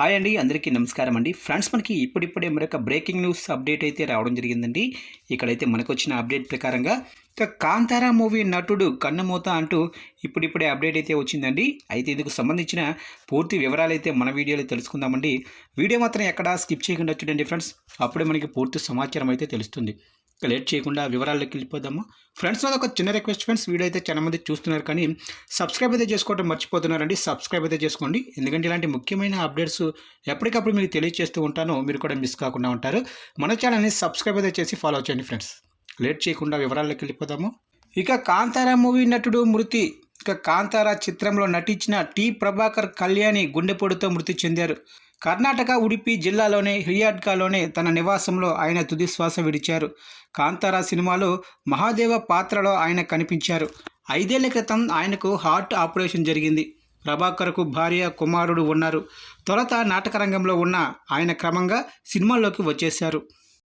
Hi అండి అందరికీ నమస్కారం అండి. ఫ్రెండ్స్ మనకి ఇప్పుడిప్పుడే మరొక బ్రేకింగ్ న్యూస్ అప్డేట్ అయితే రావడం జరిగిందండి. ఇక్కడైతే మనకు వచ్చిన అప్డేట్ ప్రకారంగా ఇక కాంతారా మూవీ నటుడు కన్నుమూత అంటూ ఇప్పుడిప్పుడే అప్డేట్ అయితే వచ్చిందండి. అయితే ఇందుకు సంబంధించిన పూర్తి వివరాలు అయితే మన వీడియోలో తెలుసుకుందామండి. వీడియో మాత్రం ఎక్కడా స్కిప్ చేయకుండా చూడండి ఫ్రెండ్స్. అప్పుడే మనకి పూర్తి సమాచారం అయితే తెలుస్తుంది. లేట్ చేయకుండా వివరాల్లోకి వెళ్ళిపోదాము. ఫ్రెండ్స్ నాది ఒక చిన్న రిక్వెస్ట్ ఫ్రెండ్స్. వీడియో అయితే చాలా మంది చూస్తున్నారు కానీ సబ్స్క్రైబ్ అయితే చేసుకోవడం మర్చిపోతున్నారండి. సబ్స్క్రైబ్ అయితే చేసుకోండి. ఎందుకంటే ఇలాంటి ముఖ్యమైన అప్డేట్స్ ఎప్పటికప్పుడు మీకు తెలియజేస్తూ ఉంటాను. మీరు కూడా మిస్ కాకుండా ఉంటారు. మన ఛానల్ని సబ్స్క్రైబ్ అయితే చేసి ఫాలో చేయండి ఫ్రెండ్స్. లేట్ చేయకుండా వివరాల్లోకి వెళ్ళిపోదాము. ఇక కాంతారా మూవీ నటుడు మృతి ఇక కాంతారా చిత్రంలో నటించిన టి. ప్రభాకర్ కళ్యాణి గుండెపోటుతో మృతి చెందారు. కర్ణాటక ఉడిపి జిల్లాలోని హియాడ్కాలోనే తన నివాసంలో ఆయన తుది శ్వాస విడిచారు. కాంతారా సినిమాలో మహాదేవ పాత్రలో ఆయన కనిపించారు. ఐదేళ్ళ క్రితం ఆయనకు హార్ట్ ఆపరేషన్ జరిగింది. ప్రభాకర్కు భార్య కుమారుడు ఉన్నారు. తొలుత నాటకరంగంలో ఉన్న ఆయన క్రమంగా సినిమాల్లోకి వచ్చేశారు.